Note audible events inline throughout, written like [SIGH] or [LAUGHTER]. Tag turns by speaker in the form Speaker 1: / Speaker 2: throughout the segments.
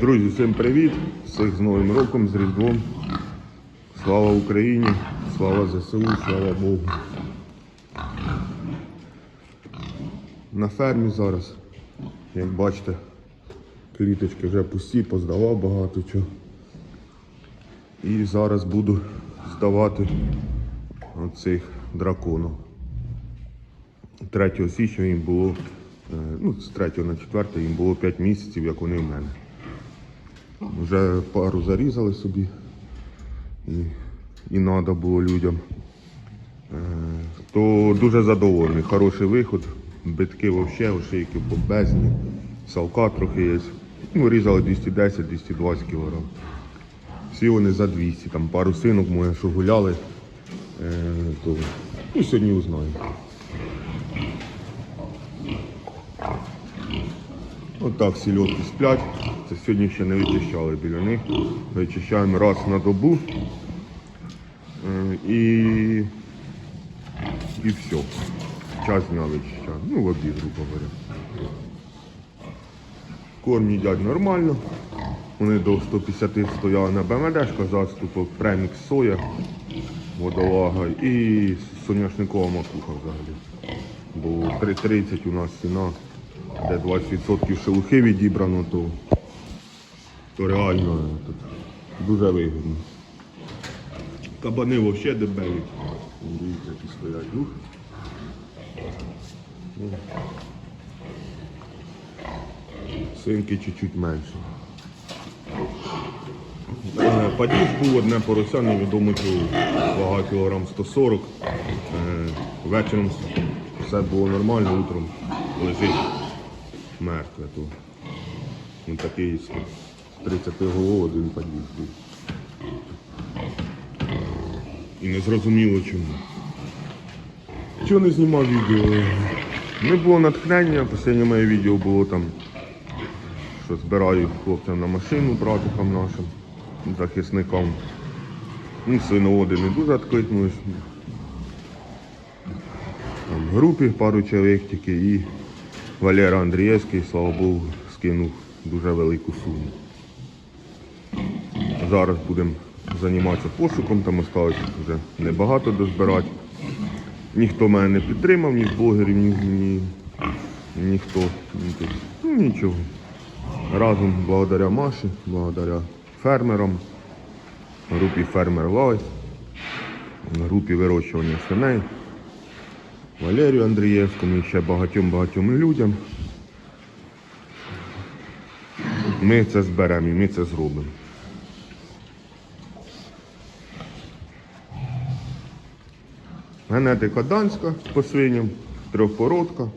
Speaker 1: Друзі, всім привіт! Всіх з Новим роком, з Різдвом. Слава Україні, слава ЗСУ, слава Богу. На фермі зараз, як бачите, кліточки вже пусті, поздавав багато чого. І зараз буду здавати оцих драконів. 3 січня їм було, е, ну, з 3 на 4 їм було 5 місяців, як вони в мене. Вже пару зарізали собі і, і треба було людям. Е, То дуже задоволений. Хороший виход. Битки взагалі, ошейки бомбезні, салка трохи є. Ну, різали 210-220 кг. Всі вони за 200, там пару синок моє, що гуляли. Е, то, ну, сьогодні узнаю. Отак сільотки сплять. Це сьогодні ще не вичищали біля них. Вичищаємо раз на добу. Е, І, і все. Час дня вичищаємо. Ну, в обід, грубо говоря. Корм їдять нормально. Вони до 150 стояли на БМДшка, заступок, премікс соя, водолага і соняшникова макуха взагалі. Бо 3,30 у нас ціна, де 20% шелухи відібрано, то, то реально тут дуже вигідно. Кабани взагалі дебелі. Дивіться, які стоять. Ух. Ну. Свинки чуть-чуть менше. Е, Падіж був одне порося, невідомо чого, вага кілограм 140. Е, Вечором все було нормально, утром лежить мертве. То. Він такий з 30 голов один був. І не зрозуміло чому. Чого не знімав відео? Не було натхнення, останнє моє відео було там що збираю хлопцям на машину, братикам нашим, захисникам. Ну, свиноводи не дуже відкликнулись. Там групі пару чоловік тільки і Валера Андрієвський, слава Богу, скинув дуже велику суму. Зараз будемо займатися пошуком, там осталось вже небагато дозбирати. Ніхто мене не підтримав, ні з блогерів, ні, ні, ніхто. Ні, ну, нічого. Разом благодаря Маші, благодаря фермерам, групі Фермер Лайф, групі вирощування свиней, Валерію Андрієвському і ще багатьом-багатьом людям. Ми це зберемо і ми це зробимо. Генетика данська по свиням, трьохпородка.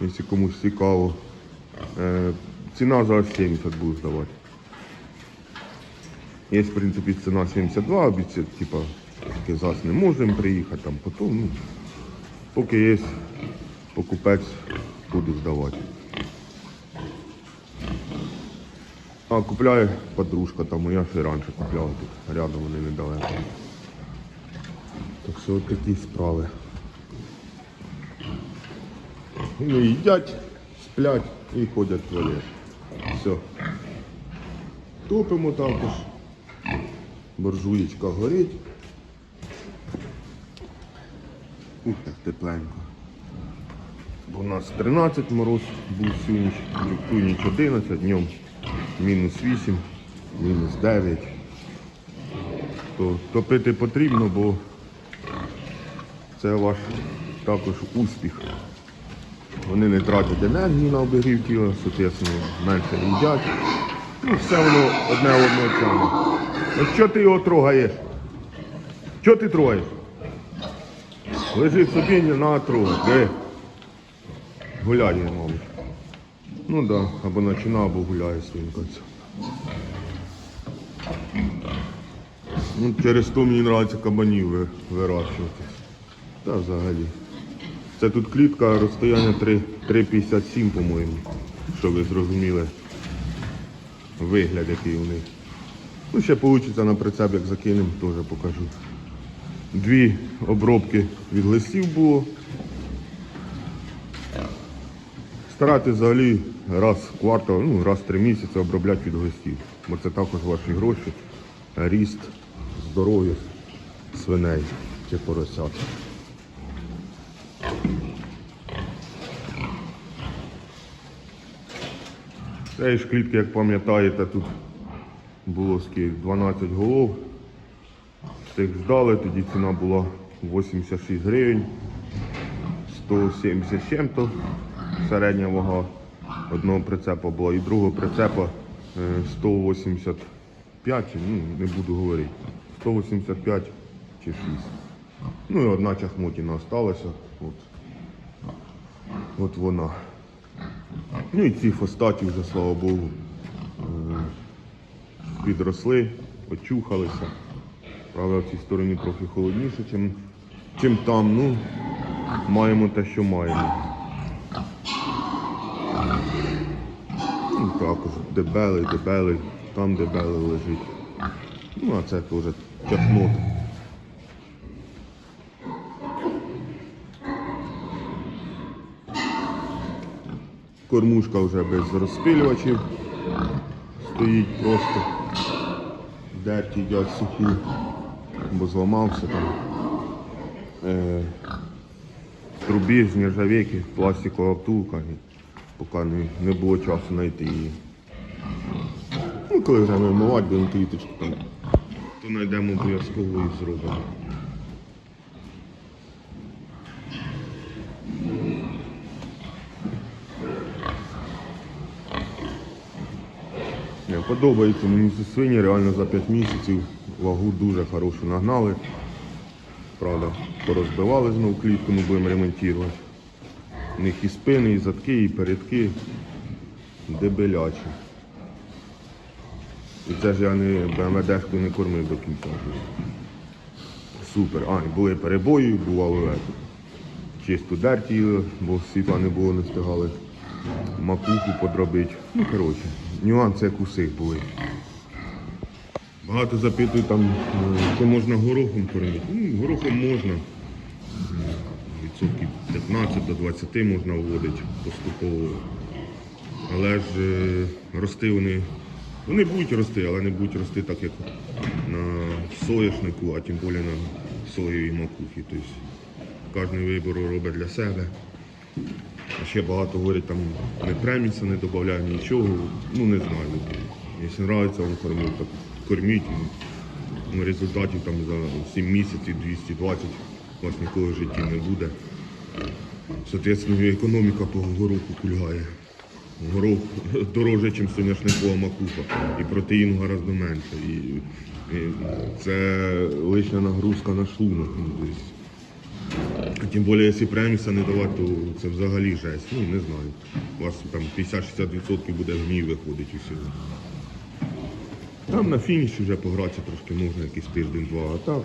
Speaker 1: Якщо комусь цікаво. Е, Ціна за 70 буду здавати. Є, в принципі, ціна 72, обіцяти, типа, таки зараз не можемо приїхати, там потім, ну, поки є покупець, буду здавати. А, купляє подружка там, я ще раніше купляв тут, рядом вони недалеко. Так що от такі справи. Вони їдять, сплять і ходять в туалет. Все. Топимо також. Буржуєчка горить. Ух, тепленько. Бо у нас 13 мороз був всю ніч, ніч 11, днем мінус 8, мінус 9. То топити потрібно, бо це ваш також успіх. Вони не тратять енергію на обігрів тіла, соответственно, менше їдять. Ну, все воно одне одного тягне. Що ти його трогаєш? Що ти трогаєш? Лежи собі, на трогай. Де? Гуляє, мабуть. Ну так, да, або починає, або гуляє свинка. Ну, через то мені подобається кабанів ви- вирощувати. Та взагалі. Це тут клітка розстояння 3,57, по-моєму. Щоб ви зрозуміли вигляд, який у них. Ну, ще вийде на прицеп, як закинемо, теж покажу. Дві обробки від листів було. Старайтесь взагалі раз в квартал, ну раз в три місяці обробляти від гостів. Бо це також ваші гроші, ріст, здоров'я свиней чи поросят. Цієї ж клітки, як пам'ятаєте, тут було скільки 12 голов. Тих здали, тоді ціна була 86 гривень, 170 чим-то середня вага одного прицепа була і другого прицепа е, 185, ну не буду говорити, 185 чи 6. Ну і одна чахмотіна осталася. От, от вона. Ну і ці фостаті вже, слава Богу, е, підросли, очухалися. Правда, в цій стороні трохи холодніше, чим, чим там. Ну, маємо те, що маємо. Ну, також дебелий, дебелий, там дебелий лежить. Ну, а це теж чахнот. Кормушка вже без розпилювачів. Стоїть просто. Дерті їдять суху, бо зламався там. Е, трубі з нержавейки, пластикова втулка. Поки не, не було часу знайти її. Ну, коли вже вимивати будемо кліточку, там, то знайдемо обов'язково і зробимо. Подобається мені ці свині, реально за 5 місяців вагу дуже хорошу нагнали. Правда, порозбивали знову клітку, ми будемо ремонтувати. У них і спини, і задки, і передки дебелячі. І це ж я не БМДшку не кормив до кінця. Супер. А, були перебої, бувало е, чисто дерті, бо світла не було, не встигали макуху подробити. Ну, коротше, нюанси як у всіх були. Багато запитують там, е, чи можна горохом кормити. Ну, горохом можна. Відсотків 15 до 20 можна вводити поступово. Але ж е, рости вони. Вони будуть рости, але не будуть рости так, як на соняшнику, а тим більше на соєвій макухі. Тобто кожен вибір робить для себе. А ще багато говорять, там не преміса не додаю, нічого. Ну не знаю. Якщо подобається вам кормити, так корміть. Ну, результатів там за 7 місяців 220 у вас ніколи в житті не буде. Соответственно, економіка по гороху кульгає. Горох [LAUGHS] дороже, ніж соняшникова макуха. І протеїну гораздо менше. І, і це лишня нагрузка на шлунок. Ну, Тим більше, якщо преміса не давати, то це взагалі жесть. Ну, не знаю. У вас там 50-60% буде гній виходить усього. Там на фініші вже погратися трошки можна, якийсь тиждень-два, а так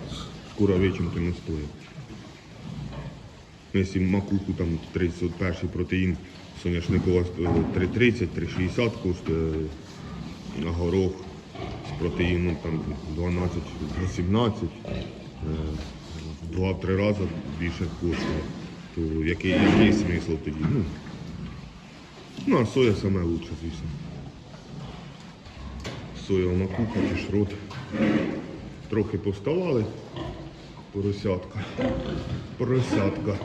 Speaker 1: скоро вечірки не стоїть. Якщо макуху там 31 протеїн соняшникова 3,30, 3,60 коштує, а горох з протеїном там 12-18, два-три рази більше коштує. То який, який смисл тоді? Ну, ну а соя саме лучше, звісно. Соєва макуха чи шрот. Трохи повставали. Поросятка. Поросятка.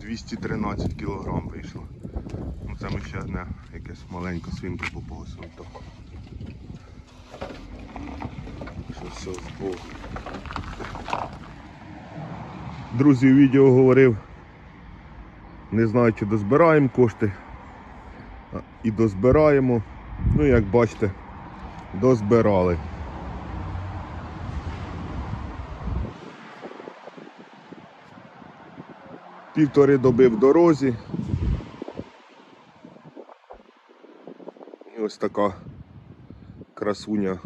Speaker 1: Двісті тринадцять кілограм вийшло. Ну це ми ще одне якесь маленька свинка попалася. Що все збоку. Друзі, у відео говорив. Не знаю, чи дозбираємо кошти. І дозбираємо. Ну, як бачите, дозбирали. Півтори доби в дорозі. І ось така красуня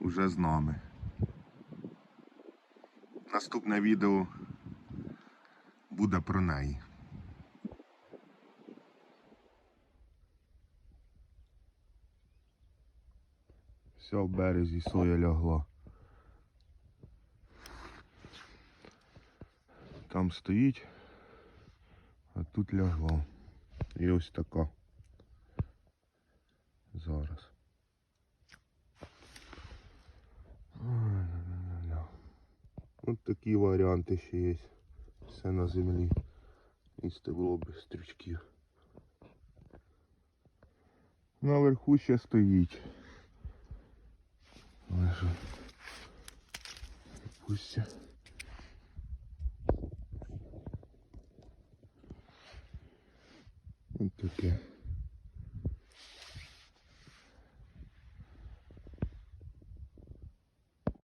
Speaker 1: вже з нами. Наступне відео буде про неї. Вся в березі соя лягла. Там стоїть, а тут лягла. І ось така. Зараз. Ой-ля-ля-ля. От такі варіанти ще є. Все на землі. І стебло без стрічків. Наверху ще стоїть. Пусть. Ось таке.